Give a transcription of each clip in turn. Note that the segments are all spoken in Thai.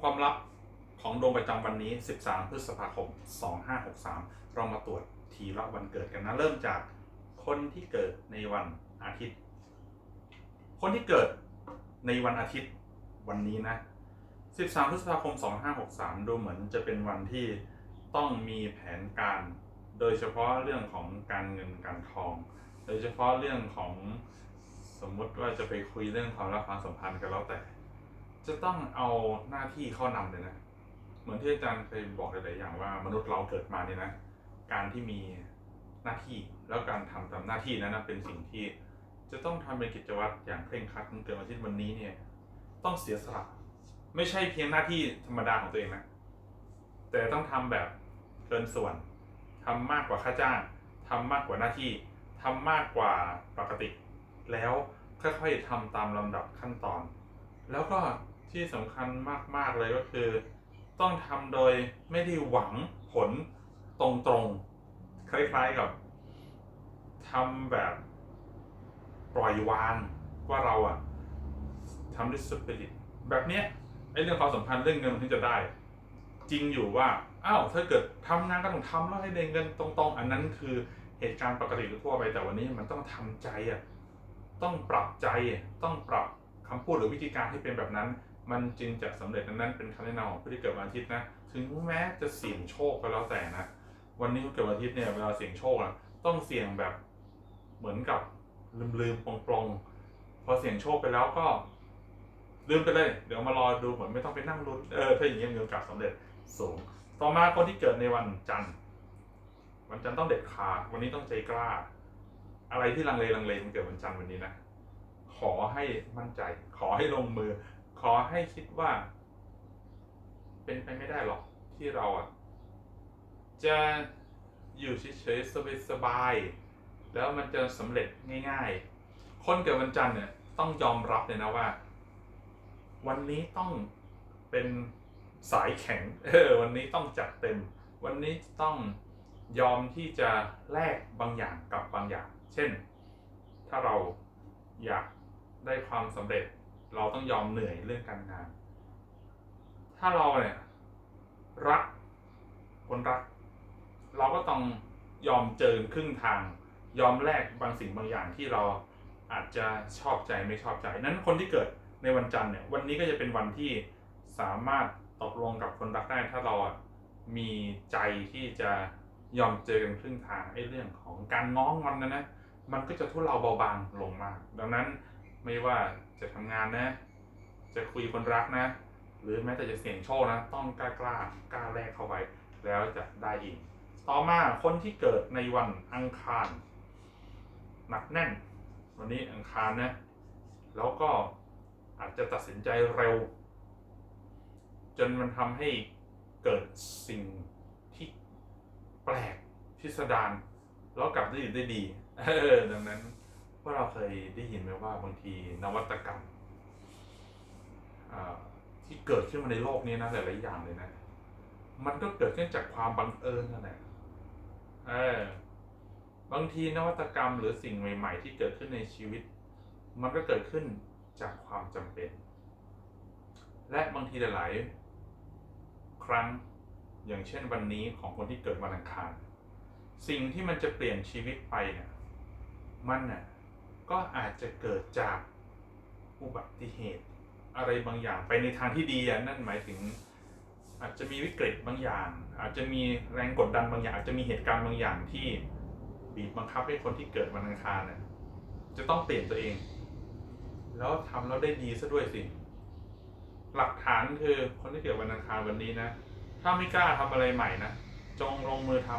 ความลับของดวงประจำวันนี้ 13 พฤษภาคม 2563 เรามาตรวจทีละวันเกิดกันนะ เริ่มจากคนที่เกิดในวันอาทิตย์ คนที่เกิดในวันอาทิตย์วันนี้นะ 13 พฤษภาคม 2563 ดูเหมือนจะเป็นวันที่ต้องมีแผนการ โดยเฉพาะเรื่องของการเงินการทอง โดยเฉพาะเรื่องของสมมติว่าจะไปคุยเรื่องความรักความสัมพันธ์กันแล้วแต่ จะต้องเอาหน้าที่เข้านำเลยนะ เหมือนที่อาจารย์เคยบอกหลายๆอย่างว่ามนุษย์เราเกิดมาเนี่ยนะ การที่มีหน้าที่แล้วการทำตามหน้าที่นั้นนะเป็นสิ่งที่จะต้องทำเป็นกิจวัตรอย่างเคร่งครัดเกิดวันที่วันนี้เนี่ย ต้องเสียสละไม่ใช่เพียงหน้าที่ธรรมดาของตัวเองนะ แต่ต้องทำแบบเกินส่วนทำมากกว่าค่าจ้างทำมากกว่าหน้าที่ทำมากกว่าปกติ แล้วค่อยๆทำตามลำดับขั้นตอน แล้วก็ ที่สำคัญมาก ๆ เลยก็คือ ต้องทำโดยไม่ได้หวังผลตรงๆ คล้ายๆกับทำแบบปล่อยวางว่าเราอะทำด้วยสปิริตแบบเนี้ยไอ้เรื่องความสัมพันธ์เรื่องเงินมันถึงจะได้ จริงอยู่ว่าอ้าวถ้าเกิดทำงานก็ต้องทำแล้วให้ได้เงินตรงๆ อันนั้นคือเหตุการณ์ปกติทั่วไปแต่วันนี้มันต้องทำใจอะต้องปรับใจต้องปรับคำพูดหรือวิธีการให้เป็นแบบนั้น มันจึงจะสำเร็จนั้นเป็นคำแนะนำของผู้ที่เกิดวันอาทิตย์นะถึงแม้จะเสี่ยงโชคก็แล้วแต่นะวันนี้ผู้เกิดวันอาทิตย์เนี่ยเวลาเสี่ยงโชคนะต้องเสี่ยงแบบเหมือนกับลืมลืมๆปลงๆพอเสี่ยงโชคไปแล้วก็ ลืมไปเลย เดี๋ยวมารอดูเหมือนไม่ต้องไปนั่งลุ้นเออถ้าอย่างนี้มีโอกาสสำเร็จสูง ต่อมาคนที่เกิดในวันจันทร์วันจันทร์ต้องเด็ดขาดวันนี้ต้องใจกล้า อะไรที่ลังเลลังเลมันเกิดวันจันทร์วันนี้นะขอให้มั่นใจ ขอให้ลงมือ ขอให้คิดว่า เป็นไปไม่ได้หรอกที่เราอะ จะอยู่เฉยๆสบายๆแล้วมันจะสำเร็จง่าย ๆ คนเกิดวันจันทร์เนี่ยต้องยอมรับเลยนะว่า วันนี้ต้องเป็นสายแข็ง เออ วันนี้ต้องจัดเต็ม วันนี้ต้องยอมที่จะแลกบางอย่างกับบางอย่าง เช่น ถ้าเราอยากได้ความสำเร็จ เราต้องยอมเหนื่อยเรื่องการงาน ถ้าเราเนี่ยรักคนรัก เราก็ต้องยอมเจอครึ่งทาง ยอมแลกบางสิ่งบางอย่างที่เราอาจจะชอบใจไม่ชอบใจ นั้นคนที่เกิดในวันจันทร์เนี่ยวันนี้ก็จะเป็นวันที่สามารถตกลงกับคนรักได้ ถ้าเรามีใจที่จะยอมเจอกันครึ่งทางไอ้เรื่องของการง้องอนนะนะมันก็จะทุเลาเบาบางลงมาก ดังนั้น ไม่ว่าจะทำงานนะ จะคุยคนรักนะ หรือแม้แต่จะเสี่ยงโชคนะ ต้องกล้ากล้ากล้าแลกเข้าไว้ แล้วจะได้อีก ต่อมาคนที่เกิดในวันอังคาร หนักแน่น วันนี้อังคารนะ แล้วก็อาจจะตัดสินใจเร็ว จนมันทำให้เกิดสิ่งที่แปลกพิสดารแล้วกลับได้ดีได้ดีดังนั้น พวกเราเคยได้ยินไหมว่าบางทีนวัตกรรมที่เกิดขึ้นมาในโลกนี้นะหลายๆอย่างเลยนะ มันก็เกิดขึ้นจากความบังเอิญนั่นแหละเออบางทีนวัตกรรมหรือสิ่งใหม่ ๆ ที่เกิดขึ้นในชีวิต มันก็เกิดขึ้นจากความจำเป็น และบางทีหลายๆครั้งอย่างเช่นวันนี้ของคนที่เกิดวันอังคาร สิ่งที่มันจะเปลี่ยนชีวิตไปเนี่ยมันน่ะ ก็อาจจะเกิดจากอุบัติเหตุอะไรบางอย่างไปในทางที่ดีนั่นหมายถึง อาจจะมีวิกฤตบางอย่าง อาจจะมีแรงกดดันบางอย่าง อาจจะมีเหตุการณ์บางอย่างที่บีบบังคับให้คนที่เกิดวันอังคารน่ะจะต้องเปลี่ยนตัวเอง แล้วทำแล้วได้ดีซะด้วยสิ หลักฐานคือคนที่เกิดวันอังคารวันนี้นะ ถ้าไม่กล้าทำอะไรใหม่นะจงลงมือท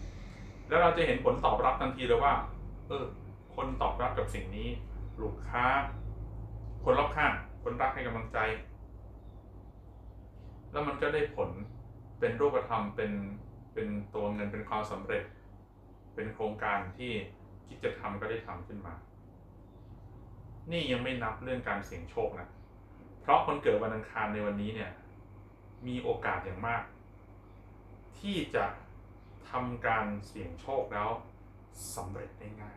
ำแล้วเราจะเห็นผลตอบรับทันทีเลยว่า เออ คนตอบรับกับสิ่งนี้ ลูกค้า คนรอบข้าง คนรักให้กำลังใจ แล้วมันก็ได้ผลเป็นรูปธรรมเป็นเป็นตัวเงินเป็นความสำเร็จ เป็นโครงการที่คิดจะทำก็ได้ทำขึ้นมา นี่ยังไม่นับเรื่องการเสี่ยงโชคนะ เพราะคนเกิดวันอังคารในวันนี้เนี่ย มีโอกาสอย่างมาก ที่จะทำการเสี่ยงโชคแล้วสำเร็จได้ง่าย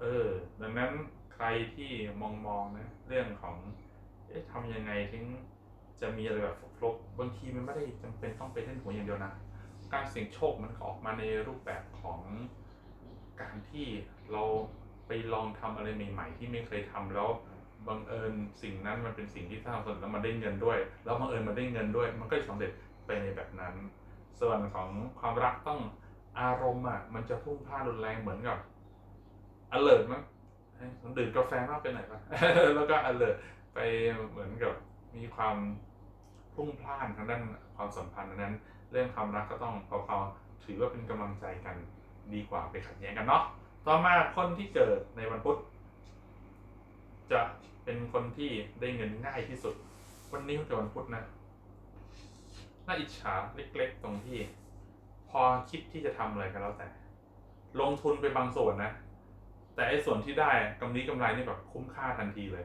เออ ดังนั้นใครที่มองมองๆนะ เรื่องของ เอ๊ะทำยังไงถึงจะมีอะไรแบบฟลกบางทีมันไม่ได้จำเป็นต้องไปเล่นหวยอย่างเดียวนะ การเสี่ยงโชคมันก็ออกมาในรูปแบบของการที่เราไปลองทำอะไรใหม่ ๆ ที่ไม่เคยทำแล้วบังเอิญสิ่งนั้นมันเป็นสิ่งที่ถ้าเราสนแล้วมันได้เงินด้วย แล้วบังเอิญมันได้เงินด้วย มันก็จะสำเร็จไปในแบบนั้น ส่วนของความรักต้องอารมณ์อะมันจะพุ่งพล่านรุนแรงเหมือนกับ alert มั้งผมดื่มกาแฟมากไปหน่อยปะแล้วก็ alert ไปเหมือนกับมีความพุ่งพล่านทางด้านความสัมพันธ์นั้น เรื่องความรักก็ต้องพอๆถือว่าเป็นกำลังใจกันดีกว่าไปขัดแย้งกันเนาะต่อมาคนที่เกิดในวันพุธจะเป็นคนที่ได้เงินง่ายที่สุด วันนี้เป็นวันพุธนะน่าอิจฉาเล็ก ๆ ตรงที่ พอคิดที่จะทำอะไรก็แล้วแต่ ลงทุนไปบางส่วนนะ แต่ไอ้ส่วนที่ได้กำไรกำไรนี่แบบคุ้มค่าทันทีเลย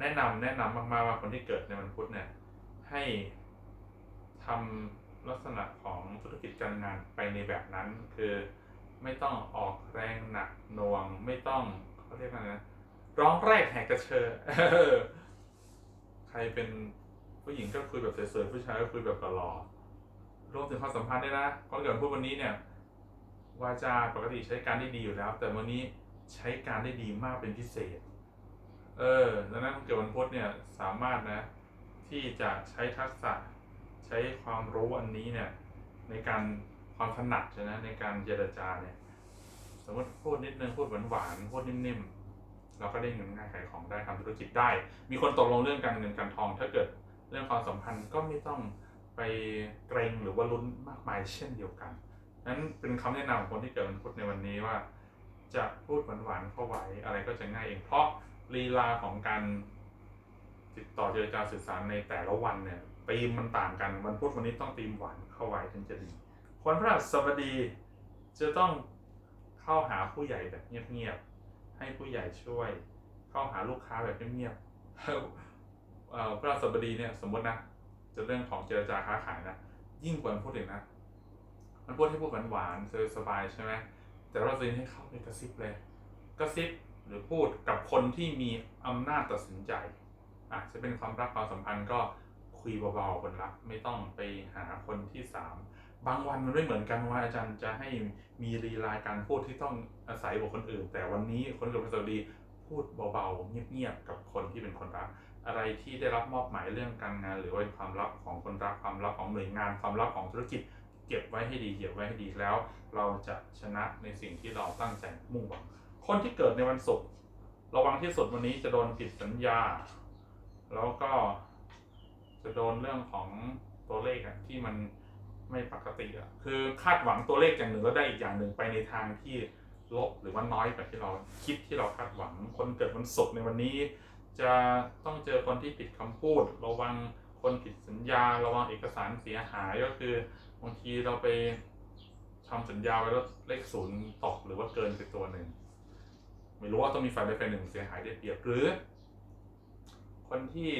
แนะนำแนะนำมากๆว่าคนที่เกิดในวันพุธเนี่ย ให้ทำลักษณะของธุรกิจการงานไปในแบบนั้น คือไม่ต้องออกแรงหนักหน่วง ไม่ต้องเขาเรียกว่าไงร้องแรกแหกกระเชอใครเป็นผู้หญิงก็คุยแบบเสยๆผู้ชายก็คุยแบบหล่อๆรวมถึงความสัมพันธ์ด้วยนะคนเกิดพูดวันนี้เนี่ย วาจาปกติใช้การได้ดีอยู่แล้ว แต่วันนี้ ใช้การได้ดีมากเป็นพิเศษ เออดังนั้นเกิดวันพุธเนี่ยสามารถนะ ที่จะใช้ทักษะใช้ความรู้อันนี้เนี่ยในการความถนัดใช่ไหมในการเจรจาเนี่ย สมมติพูดนิดนึงพูดหวานหวานพูดนิ่มๆเราก็ได้เงินง่ายขายของได้ทำธุรกิจได้ มีคนตกลงเรื่องการเงินการทอง ถ้าเกิดเรื่องความสัมพันธ์ก็ไม่ต้องไปเกรงหรือว่าลุ้นมากมายเช่นเดียวกันนั้นเป็นคำแนะนำของคนที่เกิดวันพุธในวันนี้ว่า จะพูดหวานๆเข้าไว้อะไรก็จะง่ายเอง เพราะลีลาของการติดต่อเจรจาสื่อสารในแต่ละวันเนี่ยธีมมันต่างกันวันพุธวันนี้ต้องธีมหวานเข้าไว้ถึงจะดีวันพฤหัสบดีจะต้องเข้าหาผู้ใหญ่แบบเงียบๆให้ผู้ใหญ่ช่วย เข้าหาลูกค้าแบบเงียบๆเอ่อพฤหัสบดีเนี่ยสมมตินะจะเรื่องของเจรจาค้าขายนะยิ่งกว่าวันพุธอีกนะมันพูดให้พูดหวานๆสบายๆใช่ไหม แต่เราจะให้เข้าไปกระซิบเลย กระซิบหรือพูดกับคนที่มีอำนาจตัดสินใจอาจจะเป็นความรักความสัมพันธ์ก็คุยเบาๆคนรักไม่ต้องไปหาคนที่สามบางวันมันไม่เหมือนกันว่าอาจารย์จะให้มีลีลาการพูดที่ต้องอาศัยบุคคลอื่น แต่วันนี้คนกับพระสวัสดีพูดเบาๆเงียบๆกับคนที่เป็นคนรัก อะไรที่ได้รับมอบหมายเรื่องการงาน หรือว่าความลับของคนรักความลับของหน่วยงาน ความลับของธุรกิจ เก็บไว้ให้ดีเก็บไว้ให้ดีแล้ว เราจะชนะในสิ่งที่เราตั้งใจมุ่งหวังคนที่เกิดในวันศุกร์ระวังที่สุดวันนี้จะโดนผิดสัญญา แล้วก็จะโดนเรื่องของตัวเลขที่มันไม่ปกติอะคือคาดหวังตัวเลขอย่างหนึ่งแล้วได้อีกอย่างหนึ่งไปในทางที่ลบหรือว่าน้อยกว่าที่เราคิดที่เราคาดหวัง คนเกิดวันศุกร์ในวันนี้ จะต้องเจอคนที่ผิดคำพูด ระวังคนผิดสัญญา ระวังเอกสารเสียหายก็คือ บางทีเราไปทำสัญญาไว้แล้วเลขศูนย์ตกหรือว่าเกินไปตัวหนึ่ง ไม่รู้ว่าต้องมีฝ่ายใดฝ่ายหนึ่งเสียหายได้เปรียบหรือ คนที่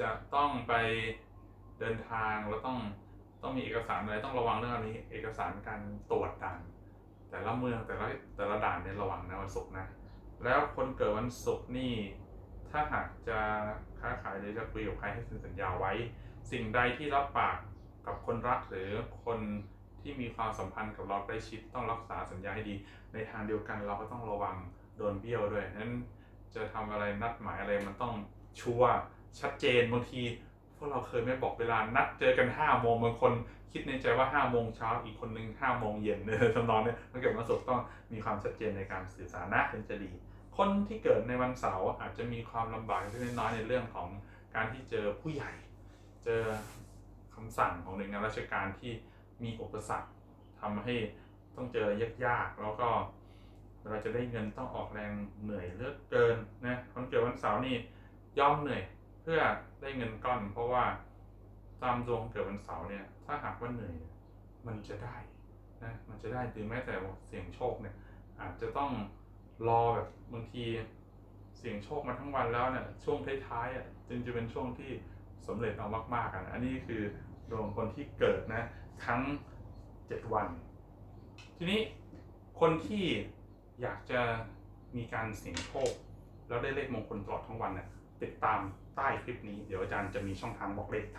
จะต้องไปเดินทางแล้วต้องต้องมีเอกสารอะไรต้องระวังเรื่องอันนี้เอกสารการตรวจด่าน แต่ละเมืองแต่ละแต่ละด่านเนี่ยระวังนะวันศุกร์นะ แล้วคนเกิดวันศุกร์นี่ ถ้าหากจะค้าขายหรือจะคุยกับใครให้เซ็นสัญญาไว้ สิ่งใดที่รับปาก กับคนรักหรือคนที่มีความสัมพันธ์กับเราใกล้ชิดต้องรักษาสัญญาให้ดี ในทางเดียวกันเราก็ต้องระวังโดนเบี้ยวด้วยนั้นจะทำอะไรนัดหมายอะไรมันต้องชัวร์ชัดเจนบางทีพวกเราเคยไม่บอกเวลานัดเจอกัน5้าโมงบางคนคิดในใจว่า5้าโมงเช้าอีกคนนึงห้าโมงเย็นเนอทำนองเนี้ยมันเกิดวันศุกต้องมีความชัดเจนในการสื่อสารนะถึงจะดี คนที่เกิดในวันเสาร์อาจจะมีความลำบากเล็กน้อยในเรื่องของการที่เจอผู้ใหญ่ เจอ คำสั่งของหน่วยงานราชการที่มีอุปสรรคทำให้ต้องเจอยากๆ แล้วก็เราจะได้เงินต้องออกแรงเหนื่อยเลือกเกินนะคนเกิดวันเสาร์นี่ยอมเหนื่อยเพื่อได้เงินก้อน เพราะว่าตามดวงเกิดวันเสาร์เนี่ยถ้าหากว่าเหนื่อยเนี่ยมันจะได้นะมันจะได้หรือแม้แต่เสี่ยงโชคเนี่ยอาจจะต้องรอแบบบางทีเสี่ยงโชคมาทั้งวันแล้วเนี่ยช่วงท้ายๆอะจึงจะเป็นช่วงที่ สมเร็จเอามากๆกันอันนี้คือดวงคนที่เกิดนะทั้ง 7 วัน ทีนี้คนที่อยากจะมีการเสี่ยงโชคแล้วได้เลขมงคลตลอดทั้งวันเนี่ยติดตามใต้คลิปนี้ เดี๋ยวอาจารย์จะมีช่องทางบอกเลขทาง